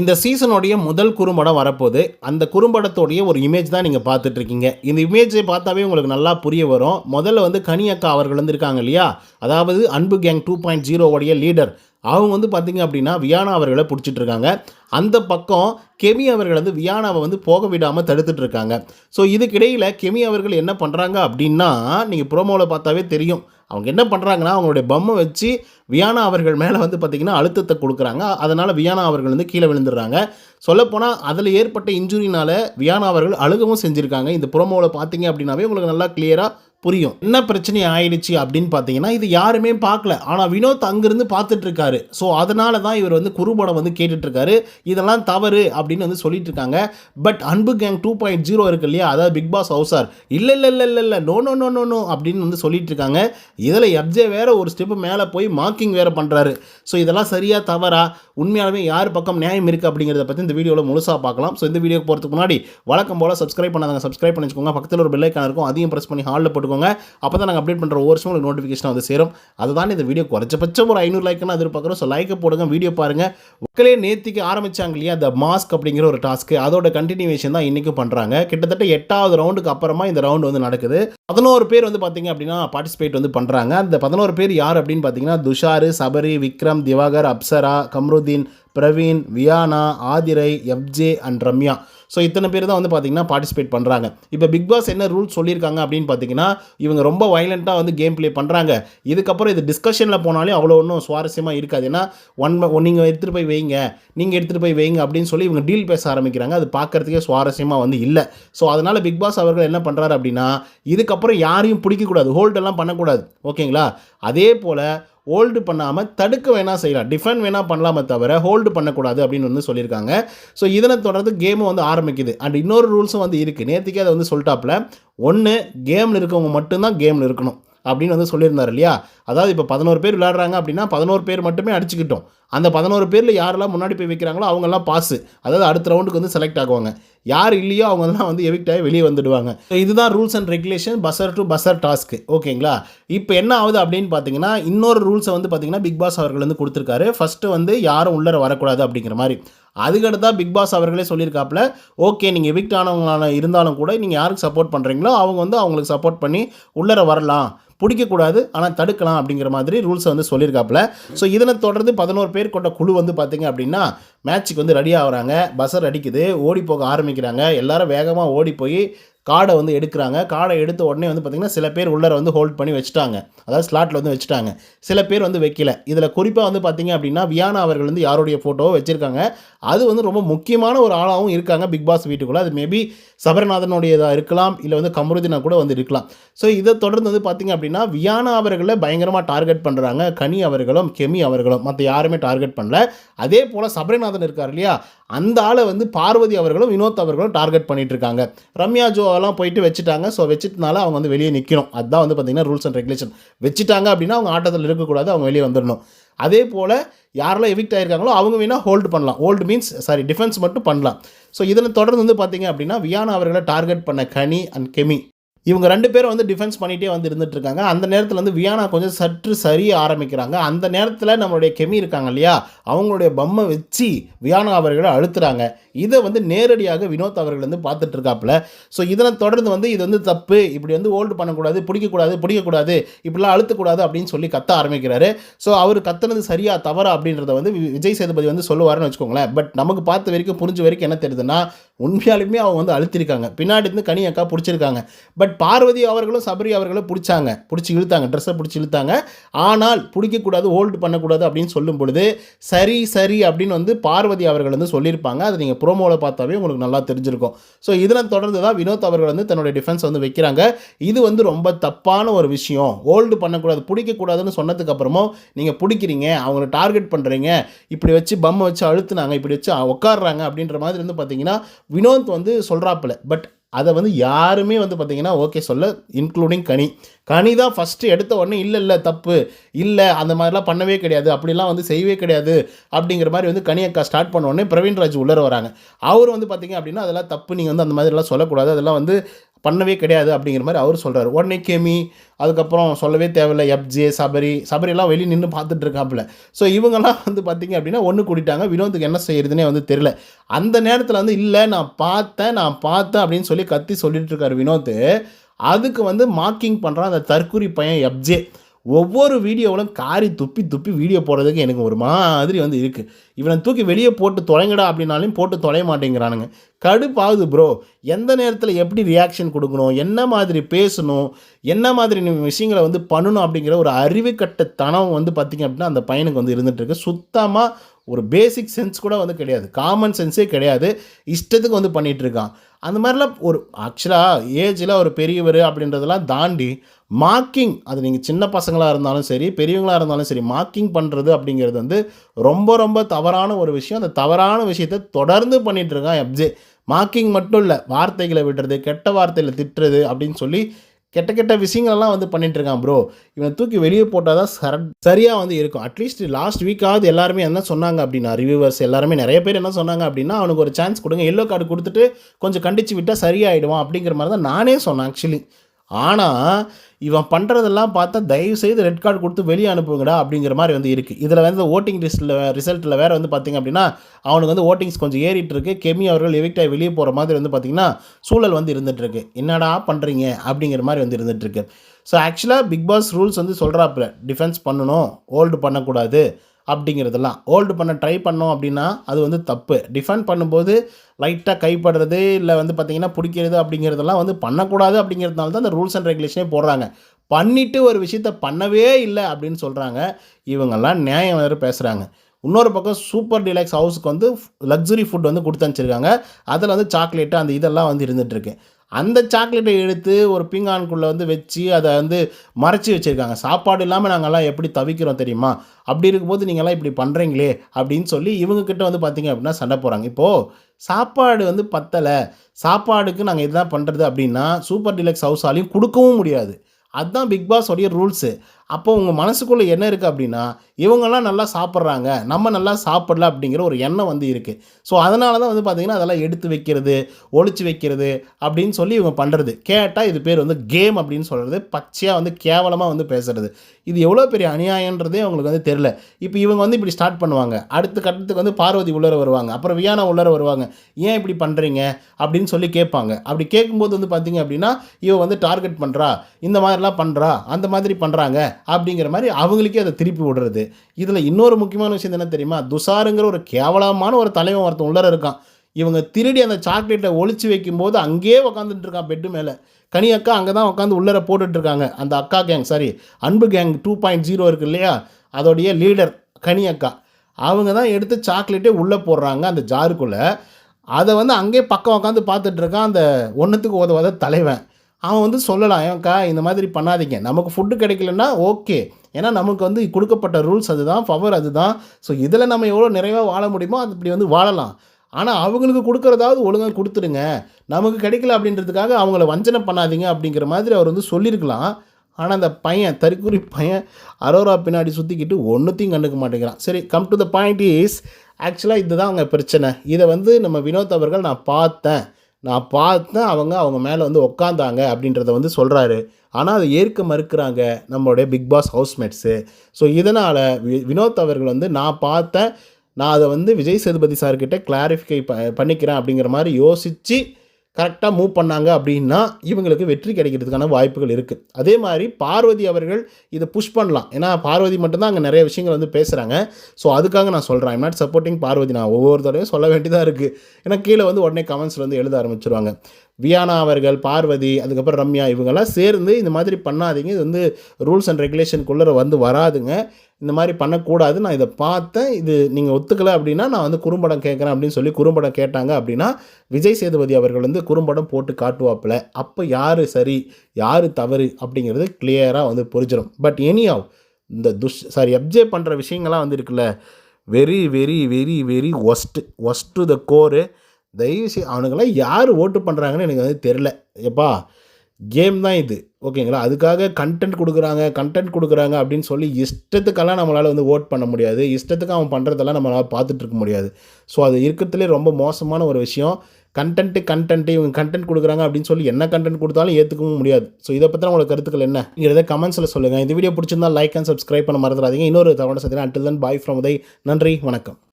இந்த சீசனுடைய முதல் குறும்படம் வரப்போகுது. அந்த குறும்படத்தோடைய ஒரு இமேஜ் தான் நீங்கள் பார்த்துட்ருக்கீங்க. இந்த இமேஜை பார்த்தாவே உங்களுக்கு நல்லா புரிய வரும். முதல்ல வந்து கனி அக்கா அவர்கள் வந்து இருக்காங்க இல்லையா? அதாவது அன்பு கேங் டூ பாயிண்ட் ஜீரோவுடைய லீடர் அவங்க வந்து பார்த்தீங்க அப்படின்னா வியானா அவர்களை பிடிச்சிட்டு இருக்காங்க அந்த பக்கம் கெமி அவர்கள் வந்து வியானாவை வந்து போக விடாமல் தடுத்துட்டு இருக்காங்க ஸோ இதுக்கிடையில் கெமி அவர்கள் என்ன பண்ணுறாங்க அப்படின்னா நீங்கள் ப்ரோமோவில் பார்த்தாவே தெரியும். அவங்க என்ன பண்ணுறாங்கன்னா அவங்களுடைய பொம்மை வச்சு வியானா அவர்கள் மேலே வந்து பார்த்திங்கன்னா அழுத்தத்தை கொடுக்குறாங்க. அதனால் வியானா அவர்கள் வந்து கீழே விழுந்துடுறாங்க. சொல்லப்போனால் அதில் ஏற்பட்ட இன்ஜுரினால் வியானா அவர்கள் அழுகவும் செஞ்சுருக்காங்க. இந்த ப்ரோமோவில் பார்த்தீங்க அப்படின்னாவே உங்களுக்கு நல்லா கிளியராக புரியும். என்ன பிரச்சனை ஆயிடுச்சு அப்படின்னு பார்த்தீங்கன்னா இது யாருமே பார்க்கல. ஆனால் வினோத் அங்கிருந்து பார்த்துட்டு இருக்காரு ஸோ அதனால தான் இவர் வந்து குறுபடம் வந்து கேட்டுட்ருக்காரு. இதெல்லாம் தவறு அப்படின்னு வந்து சொல்லிட்டு இருக்காங்க பட் அன்பு கேங் டூ பாயிண்ட் ஜீரோ இருக்கு இல்லையா? அதாவது பிக் பாஸ் ஹவுசார் இல்லை இல்லை இல்லை இல்லை இல்லை. No no no no no அப்படின்னு வந்து சொல்லிட்டு இருக்காங்க இதில் எப்ஜே வேற ஒரு ஸ்டெப்பு மேலே போய் மார்க்கிங் வேற பண்ணுறாரு ஸோ இதெல்லாம் சரியாக தவறா? உண்மையாலுமே யார் பக்கம் நியாயம் இருக்குது அப்படிங்கிறத பற்றி இந்த வீடியோவில் முழுசாக பார்க்கலாம். ஸோ இந்த வீடியோக்கு போகிறதுக்கு முன்னாடி வழக்கம் போல் சப்ஸ்கிரைப் பண்ணாதாங்க சப்ஸ்கிரைப் பண்ணி வச்சுக்கோங்க பக்கத்தில் ஒரு பெல்லைக்கான இருக்கும். அதையும் ப்ரெஸ் பண்ணி ஹாலில் போட்டுக்கோங்க அப்போ தான் நாங்கள் அப்டேட் பண்ணுற ஒவ்வொரு வருஷம் உங்களுக்கு நோட்டிஃபிகேஷன் வந்து சேரும். அதுதான் இந்த வீடியோ குறைச்சபட்சம் ஒரு ஐநூறு லைக்னு எதிர்பார்க்குறோம். ஸோ லைக்கை போடுங்க வீடியோ பாருங்கள் மக்களே நேத்திக்கு ஆரம்பிச்சாங்க இல்லையா அந்த மாஸ்க் அப்படிங்கிற ஒரு டாஸ்க்கு அதோட கண்டினியூவேஷன் தான் இன்றைக்கும் பண்ணுறாங்க கிட்டத்தட்ட எட்டாவது ரவுண்டுக்கு அப்புறமா இந்த ரவுண்டு வந்து நடக்குது. பதினோரு பேர் வந்து பார்த்தீங்க அப்படின்னா பார்ட்டிசிபேட் வந்து பண்ணுறாங்க அந்த பதினோரு பேர் யார் அப்படின்னு பார்த்தீங்கன்னா Tushar Sabari Vikram Diwakar Apsara Kamruddin Praveen Viyana Aadhirai FJ and Ramya. So இத்தனை பேர் தான் வந்து பார்த்தீங்கன்னா பார்ட்டிசிபேட் பண்ணுறாங்க இப்போ பிக் பாஸ் என்ன ரூல்ஸ் சொல்லியிருக்காங்க அப்படின்னு பார்த்தீங்கன்னா இவங்க ரொம்ப வைலண்ட்டாக வந்து கேம் ப்ளே பண்ணுறாங்க இதுக்கப்புறம் இது டிஸ்கஷனில் போனாலே அவ்வளோ ஒன்றும் சுவாரஸ்யமாக இருக்காது. ஏன்னா ஒன் நீங்கள் எடுத்துகிட்டு போய் வைங்க நீங்கள் எடுத்துகிட்டு போய் வைங்க அப்படின்னு சொல்லி இவங்க டீல் பேச ஆரம்பிக்கிறாங்க. அது பார்க்குறதுக்கே சுவாரஸ்யமாக வந்து இல்லை. ஸோ அதனால் பிக் பாஸ் அவர்கள் என்ன பண்ணுறாரு அப்படின்னா இதுக்கப்புறம் யாரையும் பிடிக்கக்கூடாது. ஹோல்டெல்லாம் பண்ணக்கூடாது. ஓகேங்களா? அதே போல் ஹோல்டு பண்ணாமல் தடுக்க வேணால் செய்யலாம். டிஃபெண்ட் வேணால் பண்ணலாமே தவிர ஹோல்டு பண்ணக்கூடாது அப்படின்னு வந்து சொல்லியிருக்காங்க. ஸோ இதனை தொடர்ந்து கேமும் வந்து ஆரம்பிக்குது. அண்ட் இன்னொரு ரூல்ஸும் வந்து இருக்குது நேற்றுக்கே அதை வந்து சொல்லிட்டாப்புல. ஒன்று கேமில் இருக்கவங்க மட்டும்தான் கேமில் இருக்கணும். அப்படின்னு வந்து சொல்லியிருந்தார் இல்லையா? அதாவது இப்போ பதினோரு பேர் விளையாடுறாங்க அப்படின்னா பதினோரு பேர் மட்டுமே அடிச்சுக்கிட்டோம். அந்த பதினோரு பேரில் யாரெல்லாம் முன்னாடி போய் வைக்கிறாங்களோ அவங்கெல்லாம் பாஸு அதாவது அடுத்த ரவுண்டுக்கு வந்து செலக்ட் ஆகுவாங்க. யார் இல்லையோ அவங்கெல்லாம் வந்து எவிக்ட் ஆகி வெளியே வந்துடுவாங்க. So இதுதான் rules and regulation buzzer to buzzer task ஓகேங்களா? இப்போ என்ன ஆகுது அப்படின்னு பார்த்தீங்கன்னா இன்னொரு ரூல்ஸை வந்து பார்த்தீங்கன்னா பிக் பாஸ் அவர்கள் வந்து கொடுத்துருக்காரு. ஃபஸ்ட்டு வந்து யாரும் உள்ளர வரக்கூடாது அப்படிங்கிற மாதிரி. அதுக்கடுத்தா பிக் பாஸ் அவர்களே சொல்லியிருக்காப்புல ஓகே நீங்கள் எவிக்ட் ஆனவங்களான இருந்தாலும் கூட நீங்கள் யாருக்கு சப்போர்ட் பண்ணுறீங்களோ அவங்க வந்து அவங்களுக்கு சப்போர்ட் பண்ணி உள்ளர வரலாம். பிடிக்கக்கூடாது ஆனால் தடுக்கலாம் அப்படிங்கிற மாதிரி ரூல்ஸை வந்து சொல்லியிருக்காப்புல. ஸோ இதனை தொடர்ந்து பதினோரு பேர் கொண்ட குழு வந்து பார்த்தீங்க அப்படின்னா மேட்ச்சுக்கு வந்து ரெடி ஆகுறாங்க. பஸ்ஸர் அடிக்குது ஓடி போக ஆரம்பிக்கிறாங்க. எல்லாரும் வேகமாக ஓடி போய் கார்டை வந்து எடுக்கிறாங்க. கார்டை எடுத்த உடனே வந்து பார்த்திங்கன்னா சில பேர் உள்ளர வந்து ஹோல்ட் பண்ணி வச்சுட்டாங்க. அதாவது ஸ்லாட்டில் வந்து வச்சுட்டாங்க. சில பேர் வந்து வைக்கல. இதில் குறிப்பாக வந்து பார்த்திங்க அப்படின்னா வியானா அவர்கள் வந்து யாருடைய ஃபோட்டோவை வச்சுருக்காங்க. அது வந்து ரொம்ப முக்கியமான ஒரு ஆளாகவும் இருக்காங்க பிக் பாஸ் வீட்டுக்குள்ளே. அது மேபி சபரநாதனுடையதாக இருக்கலாம் இல்லை வந்து கமருதினா கூட வந்து இருக்கலாம். ஸோ இதை தொடர்ந்து வந்து பார்த்திங்க அப்படின்னா வியானா அவர்களை பயங்கரமாக டார்கெட் பண்ணுறாங்க கனி அவர்களும் கெமி அவர்களும். மற்ற யாருமே டார்கெட் பண்ணல. அதே போல் சபரிநாதன் இருக்கார் இல்லையா? அந்த ஆளை வந்து பார்வதி அவர்களும் வினோத் அவர்களும் டார்கெட் பண்ணிட்டு இருக்காங்க. ரம்யா ஜோவெல்லாம் போயிட்டு வச்சுட்டாங்க. ஸோ வச்சுட்டனால அவங்க வந்து வெளியே நிற்கணும் அதுதான் வந்து பார்த்திங்கன்னா ரூல்ஸ் அண்ட் ரெகுலேஷன் வச்சுட்டாங்க அப்படின்னா அவங்க ஆட்டத்தில் இருக்கக்கூடாது அவங்க வெளியே வந்துடணும் அதே போல் யாரெல்லாம் எவிக்ட் ஆகிருக்காங்களோ அவங்க வேணால் ஹோல்டு பண்ணலாம். ஹோல்டு மீன்ஸ் சாரி டிஃபென்ஸ் மட்டும் பண்ணலாம். ஸோ இதில் தொடர்ந்து வந்து பார்த்திங்க அப்படின்னா வியானா அவர்களை டார்கெட் பண்ண கனி அண்ட் கெமி. இவங்க ரெண்டு பேரும் வந்து டிஃபென்ஸ் பண்ணிகிட்டே வந்து இருந்துட்டுருக்காங்க. அந்த நேரத்தில் வந்து வியானா கொஞ்சம் சற்று சரிய ஆரம்பிக்கிறாங்க. அந்த நேரத்தில் நம்மளுடைய கெமி இருக்காங்க இல்லையா? அவங்களுடைய பொம்மை வச்சு வியானா அவர்களை அழுத்துறாங்க. இதை வந்து நேரடியாக வினோத் அவர்கள் வந்து பார்த்துட்டு இருக்காப்புல ஸோ இதனை தொடர்ந்து வந்து இது வந்து தப்பு இப்படி வந்து ஹோல்டு பண்ணக்கூடாது பிடிக்கக்கூடாது பிடிக்கக்கூடாது இப்படிலாம் அழுத்தக்கூடாது அப்படின்னு சொல்லி கத்த ஆரம்பிக்கிறாரு. ஸோ அவர் கத்துனது சரியா தவறா அப்படின்றத வந்து விஜய் சேதுபதி வந்து சொல்லுவாருன்னு வச்சுக்கோங்களேன். பட் நமக்கு பார்த்த வரைக்கும் புரிஞ்ச வரைக்கும் என்ன தெரியுதுன்னா உண்மையாலுமே அவங்க வந்து அழுத்திருக்காங்க. பின்னாடி இருந்து கனி அக்கா பிடிச்சிருக்காங்க. பட் பார்வதி அவர்களும் சபரி அவர்களும் பிடிச்சாங்க. பிடிச்சி இழுத்தாங்க ட்ரெஸ்ஸை பிடிச்சி இழுத்தாங்க. ஆனால் பிடிக்கக்கூடாது ஹோல்டு பண்ணக்கூடாது அப்படின்னு சொல்லும் பொழுது சரி சரி அப்படின்னு வந்து பார்வதி அவர்கள் வந்து சொல்லியிருப்பாங்க. அதை நீங்கள் ப்ரோமோவில் பார்த்தாவே உங்களுக்கு நல்லா தெரிஞ்சிருக்கும். ஸோ இதனை தொடர்ந்து தான் வினோத் அவர்கள் வந்து தன்னுடைய டிஃபென்ஸ் வந்து வைக்கிறாங்க. இது வந்து ரொம்ப தப்பான ஒரு விஷயம். ஹோல்டு பண்ணக்கூடாது பிடிக்கக்கூடாதுன்னு சொன்னதுக்கப்புறமும் நீங்கள் பிடிக்கிறீங்க அவங்கள டார்கெட் பண்ணுறீங்க இப்படி வச்சு பம்மை வச்சு அழுத்துனாங்க இப்படி வச்சு உட்காடுறாங்க அப்படின்ற மாதிரி வந்து பார்த்தீங்கன்னா வினோத் வந்து சொல்கிறாப்புல பட் அதை வந்து யாருமே வந்து பார்த்திங்கன்னா ஓகே சொல்ல இன்க்ளூடிங் கனி. கனி தான் ஃபஸ்ட்டு எடுத்த உடனே இல்லை இல்லை தப்பு. இல்லை அந்த மாதிரிலாம் பண்ணவே கிடையாது. அப்படிலாம் வந்து செய்யவே கிடையாது. அப்படிங்கிற மாதிரி வந்து கனி அக்கா ஸ்டார்ட் பண்ண உடனே பிரவீன் ராஜ் உள்ளர வராங்க. அவர் வந்து பார்த்திங்க அப்படின்னா அதெல்லாம் தப்பு. நீங்கள் வந்து அந்த மாதிரிலாம் சொல்லக்கூடாது. அதெல்லாம் வந்து பண்ணவே கிடையாது அப்படிங்கிற மாதிரி அவர் சொல்கிறார் உடனே கேமி அதுக்கப்புறம் சொல்லவே தேவையில்ல. எப்ஜே சபரி சபரியெல்லாம் வெளியே நின்று பார்த்துட்டு இருக்காப்புல. ஸோ இவங்கெல்லாம் வந்து பார்த்திங்க அப்படின்னா ஒன்று கூட்டிட்டாங்க. வினோத்துக்கு என்ன செய்யறதுனே வந்து தெரில அந்த நேரத்தில் வந்து இல்லை நான் பார்த்தேன் நான் பார்த்தேன் அப்படின்னு சொல்லி கத்தி சொல்லிட்டு இருக்காரு வினோத் அதுக்கு வந்து மார்க்கிங் பண்ணுறான் அந்த தற்குறி பையன் எப்ஜே ஒவ்வொரு வீடியோவிலும் காரி துப்பி துப்பி வீடியோ போடுறதுக்கு எனக்கு ஒரு மாதிரி வந்து இருக்குது இவனை தூக்கி வெளியே போட்டு தொலைங்கடா அப்படின்னாலும் போட்டு தொலைய மாட்டேங்கிறானுங்க. கடுப்பாகுது ப்ரோ எந்த நேரத்தில் எப்படி ரியாக்ஷன் கொடுக்கணும்? என்ன மாதிரி பேசணும்? என்ன மாதிரி விஷயங்களை வந்து பண்ணணும் அப்படிங்கிற ஒரு அறிவு கட்டத்தனம் வந்து பார்த்திங்க அப்படின்னா அந்த பையனுக்கு வந்து இருந்துகிட்ருக்கு இருக்கு. சுத்தமாக ஒரு பேசிக் சென்ஸ் கூட வந்து கிடையாது. காமன் சென்ஸே கிடையாது. இஷ்டத்துக்கு வந்து பண்ணிகிட்ருக்கான் அந்த மாதிரிலாம் ஒரு ஆக்சுவலாக ஏஜில் ஒரு பெரியவர் அப்படின்றதெல்லாம் தாண்டி மார்க்கிங் அது நீங்கள் சின்ன பசங்களாக இருந்தாலும் சரி பெரியவங்களாக இருந்தாலும் சரி மார்க்கிங் பண்ணுறது அப்படிங்கிறது வந்து ரொம்ப ரொம்ப தவறான ஒரு விஷயம். அந்த தவறான விஷயத்தை தொடர்ந்து பண்ணிகிட்ருக்கான் எப்ஜே மார்க்கிங் மட்டும் இல்லை வார்த்தைகளை விடுறது கெட்ட வார்த்தையில் திட்டுறது அப்படின்னு சொல்லி கெட்ட கெட்ட விஷயங்கள்லாம் வந்து பண்ணிட்டு இருக்கான் ப்ரோ இவனை தூக்கி வெளியே போட்டால் தான் சர சரியாக வந்து இருக்கும். அட்லீஸ்ட் லாஸ்ட் வீக்காவது எல்லாருமே என்ன சொன்னாங்க அப்படின்னா ரிவ்யூவர்ஸ் எல்லாருமே நிறைய பேர் என்ன சொன்னாங்க அப்படின்னா அவனுக்கு ஒரு சான்ஸ் கொடுங்க. எல்லோ கார்டு கொடுத்துட்டு கொஞ்சம் கண்டிச்சு விட்டால் சரியாயிடுவான் அப்படிங்கிற மாதிரி தான் நானே சொன்னேன் ஆக்சுவலி ஆனால் இவன் பண்ணுறதெல்லாம் பார்த்தா தயவு செய்து ரெட் கார்டு கொடுத்து வெளியே அனுப்புங்கடா அப்படிங்கிற மாதிரி வந்து இருக்குது இதில் வந்து ஓட்டிங் லிஸ்ட்டில் ரிசல்ட்டில் வேறு வந்து பார்த்திங்க அப்படின்னா அவனுக்கு வந்து ஓட்டிங்ஸ் கொஞ்சம் ஏறிட்டு இருக்கு. கெமி அவர்கள் எவிக்டாக வெளியே போகிற மாதிரி வந்து பார்த்திங்கன்னா சூழல் வந்து இருந்துகிட்ருக்கு என்னடா பண்ணுறீங்க அப்படிங்கிற மாதிரி வந்து இருந்துகிட்ருக்கு ஸோ ஆக்சுவலாக பிக் பாஸ் ரூல்ஸ் வந்து சொல்கிறாப்புல டிஃபென்ஸ் பண்ணணும் ஹோல்டு பண்ணக்கூடாது. அப்படிங்கிறதெல்லாம். ஹோல்டு பண்ண ட்ரை பண்ணோம் அப்படின்னா அது வந்து தப்பு. டிஃபெண்ட் பண்ணும்போது லைட்டாக கைப்படுறது இல்லை வந்து பார்த்திங்கன்னா பிடிக்கிறது அப்படிங்கிறதெல்லாம் வந்து பண்ணக்கூடாது அப்படிங்கிறதுனால தான் அந்த ரூல்ஸ் அண்ட் ரெகுலேஷனே போடுறாங்க. பண்ணிவிட்டு ஒரு விஷயத்த பண்ணவே இல்லை அப்படின்னு சொல்கிறாங்க இவங்கெல்லாம் நியாயம் வேறு பேசுகிறாங்க இன்னொரு பக்கம் சூப்பர் டிலக்ஸ் ஹவுஸுக்கு வந்து லக்ஸுரி ஃபுட் வந்து கொடுத்து அனுப்பிச்சிருக்காங்க. அதில் வந்து சாக்லேட்டு அந்த இதெல்லாம் வந்து இருந்துகிட்ருக்கு அந்த சாக்லேட்டை எடுத்து ஒரு பீங்கானுக்குள்ளே வந்து வச்சு அதை வந்து மறைச்சி வச்சுருக்காங்க. சாப்பாடு இல்லாமல் நாங்கள்லாம் எப்படி தவிக்கிறோம் தெரியுமா? அப்படி இருக்கும்போது நீங்கள்லாம் இப்படி பண்ணுறீங்களே அப்படின்னு சொல்லி இவங்கக்கிட்ட வந்து பார்த்தீங்க அப்படின்னா சண்டை போகிறாங்க இப்போது சாப்பாடு வந்து பத்தலை. சாப்பாடுக்கு நாங்கள் இதுதான் பண்ணுறது அப்படின்னா சூப்பர் டிலக்ஸ் ஹவுஸாலையும் கொடுக்கவும் முடியாது. அதுதான் பிக் பாஸோடைய ரூல்ஸு. அப்போ உங்கள் மனசுக்குள்ளே என்ன இருக்குது அப்படின்னா இவங்கெல்லாம் நல்லா சாப்பிட்றாங்க நம்ம நல்லா சாப்பிடல அப்படிங்கிற ஒரு எண்ணம் வந்து இருக்குது ஸோ அதனால தான் வந்து பார்த்திங்கன்னா அதெல்லாம் எடுத்து வைக்கிறது ஒழிச்சு வைக்கிறது அப்படின்னு சொல்லி இவங்க பண்ணுறது கேட்டால் இது பேர் வந்து கேம் அப்படின்னு சொல்கிறது பச்சையாக வந்து கேவலமாக வந்து பேசுகிறது இது எவ்வளோ பெரிய அநியாயன்றதே அவங்களுக்கு வந்து தெரில இப்போ இவங்க வந்து இப்படி ஸ்டார்ட் பண்ணுவாங்க. அடுத்த கட்டத்துக்கு வந்து பார்வதி உள்ளர வருவாங்க. அப்புறம் வியானா உள்ளர வருவாங்க. ஏன் இப்படி பண்ணுறீங்க அப்படின்னு சொல்லி கேட்பாங்க. அப்படி கேட்கும்போது வந்து பார்த்திங்க அப்படின்னா இவன் வந்து டார்கெட் பண்ணுறா இந்த மாதிரிலாம் பண்ணுறா அந்த மாதிரி பண்ணுறாங்க அப்படிங்கிற மாதிரி அவங்களுக்கே அதை திருப்பி விடுறது. இதில் இன்னொரு முக்கியமான விஷயம் என்ன தெரியுமா? துஷாருங்கிற ஒரு கேவலமான ஒரு தலைவன் ஒருத்தன் உள்ளர இருக்கான். இவங்க திருடி அந்த சாக்லேட்டை ஒழிச்சு வைக்கும்போது அங்கேயே உக்காந்துட்டு இருக்கான் பெட்டு மேலே. கனி அக்கா அங்கே தான் உட்காந்து உள்ளர போட்டுட்ருக்காங்க அந்த அக்கா gang sorry Anbu gang two point zero இருக்கு இல்லையா? அதோடைய லீடர் கனி அக்கா. அவங்க தான் எடுத்து சாக்லேட்டே உள்ளே போடுறாங்க அந்த ஜாருக்குள்ளே. அதை வந்து அங்கேயே பக்கம் உட்காந்து பார்த்துட்ருக்கான் அந்த ஒன்றுத்துக்கு உதவாத தலைவன். அவன் வந்து சொல்லலாம் ஏன்க்கா இந்த மாதிரி பண்ணாதீங்க. நமக்கு ஃபுட்டு கிடைக்கலன்னா ஓகே ஏன்னா நமக்கு வந்து கொடுக்கப்பட்ட ரூல்ஸ் அதுதான் பவர் அதுதான். ஸோ இதில் நம்ம எவ்வளோ நிறைவாக வாழ முடியுமோ அது இப்படி வந்து வாழலாம். ஆனால் அவங்களுக்கு கொடுக்குறதாவது ஒழுங்காக கொடுத்துருங்க நமக்கு கிடைக்கல அப்படின்றதுக்காக அவங்கள வஞ்சனை பண்ணாதீங்க அப்படிங்கிற மாதிரி அவர் வந்து சொல்லியிருக்கலாம். ஆனால் அந்த பையன் தற்குறி பையன் அரோரா பின்னாடி சுற்றிக்கிட்டு ஒன்றுத்தையும் கண்டுக்க மாட்டேங்கிறான். சரி come to the point is ஆக்சுவலாக இதுதான் அவங்க பிரச்சனை. இதை வந்து நம்ம வினோத் அவர்கள் நான் பார்த்தேன். நான் பார்த்தேன் அவங்க அவங்க மேலே வந்து உக்காந்தாங்க அப்படின்றத வந்து சொல்கிறாரு ஆனால் அதை ஏற்க மறுக்கிறாங்க நம்மளுடைய பிக் பாஸ் ஹவுஸ்மேட்ஸு ஸோ இதனால் வி வினோத் அவர்கள் வந்து நான் பார்த்தேன் நான் அதை வந்து விஜய் சேதுபதி சார்கிட்ட கிளாரிஃபிகை ப பண்ணிக்கிறேன் அப்படிங்கிற மாதிரி யோசித்து கரெக்டாக மூவ் பண்ணாங்க அப்படின்னா இவங்களுக்கு வெற்றி கிடைக்கிறதுக்கான வாய்ப்புகள் இருக்குது அதே மாதிரி பார்வதி அவர்கள் இதை புஷ் பண்ணலாம். ஏன்னா பார்வதி மட்டும்தான் அங்கே நிறைய விஷயங்கள் வந்து பேசுகிறாங்க ஸோ அதுக்காக நான் சொல்கிறேன் ஐம் நாட் சப்போர்ட்டிங் பார்வதி. நான் ஒவ்வொரு தடவையும் சொல்ல வேண்டியதாக இருக்குது ஏன்னா கீழே வந்து உடனே கமெண்ட்ஸில் வந்து எழுத ஆரம்பிச்சிருவாங்க. வியானா அவர்கள் பார்வதி அதுக்கப்புறம் ரம்யா இவங்கெல்லாம் சேர்ந்து இந்த மாதிரி பண்ணாதீங்க. இது வந்து ரூல்ஸ் அண்ட் ரெகுலேஷனுக்குள்ளே வந்து வராதுங்க. இந்த மாதிரி பண்ணக்கூடாது. நான் இதை பார்த்தேன். இது நீங்கள் ஒத்துக்கலை அப்படின்னா நான் வந்து குறும்படம் கேட்குறேன் அப்படின்னு சொல்லி குறும்படம் கேட்டாங்க அப்படின்னா விஜய் சேதுபதி அவர்கள் வந்து குறும்படம் போட்டு காட்டுவாப்பில். அப்போ யார் சரி யார் தவறு அப்படிங்கிறது கிளியராக வந்து புரிஞ்சிடும் பட் எனியாவ் இந்த துஷ் சாரி எப்ஜே பண்ணுற விஷயங்கள்லாம் வந்து இருக்குல்ல. Very very very very worst worst to the core தயவு செய்து அவனுங்களாம் யார் ஓட்டு பண்ணுறாங்கன்னு எனக்கு வந்து தெரில எப்பா கேம் தான் இது. ஓகேங்களா? அதுக்காக கண்டென்ட் கொடுக்குறாங்க கண்டென்ட் கொடுக்குறாங்க அப்படின்னு சொல்லி இஷ்டத்துக்கெல்லாம் நம்மளால் வந்து ஓட் பண்ண முடியாது. இஷ்டத்துக்கு அவன் பண்ணுறதெல்லாம் நம்மளால் பார்த்துட்டு இருக்க முடியாது. ஸோ அது இருக்கிறதுலே ரொம்ப மோசமான ஒரு விஷயம். கண்டென்ட்டு கண்டென்ட்டு இவங்க கண்டென்ட் கொடுக்குறாங்க அப்படின்னு சொல்லி என்ன கண்டென்ட் கொடுத்தாலும் ஏற்றுக்கவும் முடியாது. ஸோ இதை பற்றி உங்களுக்கு கருத்துக்கள் என்ன? நீங்கள் கமெண்ட்ஸில் சொல்லுங்கள் இந்த வீடியோ பிடிச்சிருந்தா லைக் அண்ட் சப்ஸ்கிரைப் பண்ண மறந்துடாதீங்க. இன்னொரு தவணை சந்தினா அட்டில் தன் பாய் ஃப்ரம் உதய். நன்றி வணக்கம்.